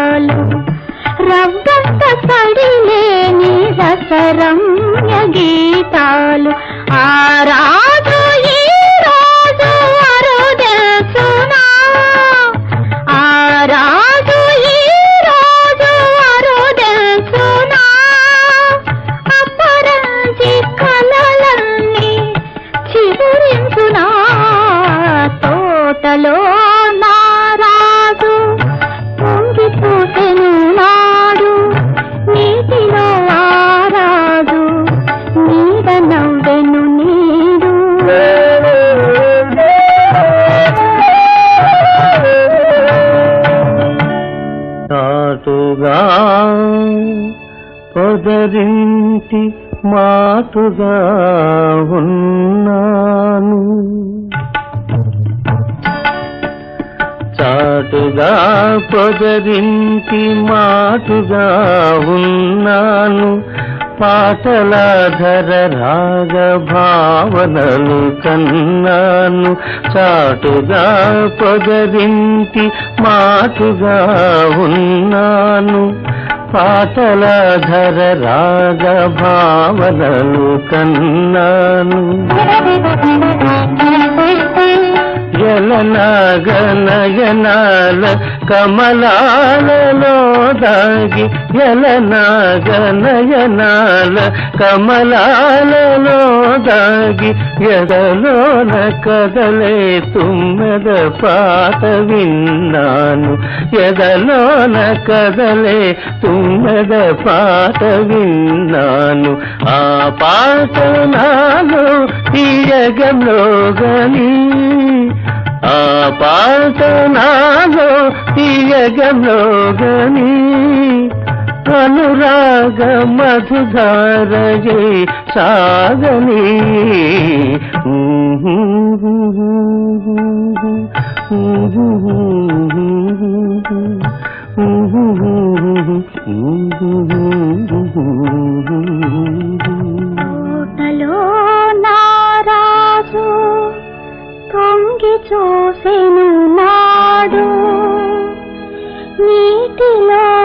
గీతాలు రవ్వంత సడిలేని రసరమ్య గీతాలు. ఆ చాటుగా పొదరింటి మాటుగా ఉన్నాను. చాటుగా పొదరింటి మాటుగా ఉన్నాను. పాటల ధర రాగ భావనలు కన్నాను. చాటుగా పొగరింటి మాటుగా ఉన్నాను. పాటల ధర రాగ భావనలు కన్నాను. జలనాగనయనాల కమలాలలో దాగి జలనాగనయనాల కమలాలలో దాగి ఎదలోన కదలే తుమ్మెద పాట విన్నాను. ఎదలోన కదలే తుమ్మెద పాట విన్నాను. ఆ పాట నాలో తీయగంలో గని ఆ పాట నాలో తీయగంలో గని అనురాగ మధుధారజే సాగని. చూసెను నాడు. నీటిలో